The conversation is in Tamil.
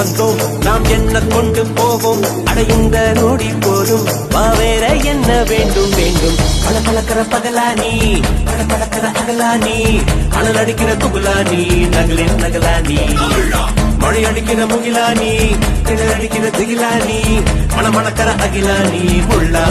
வந்தோம். நாம் என்ன கொண்டு போவோம்? அடையுந்த நொடி போதும். வேற என்ன வேண்டும்? வேண்டும். பல பழக்கிற பகலானி பல பழக்கிற அகலானி அனல் அடிக்கிற துகுலானி நகலின் நகலானி மழை அடிக்கிற முகிலானி கிணறு அடிக்கிற திகிலானி மணமணக்கிற அகிலானி முள்ளா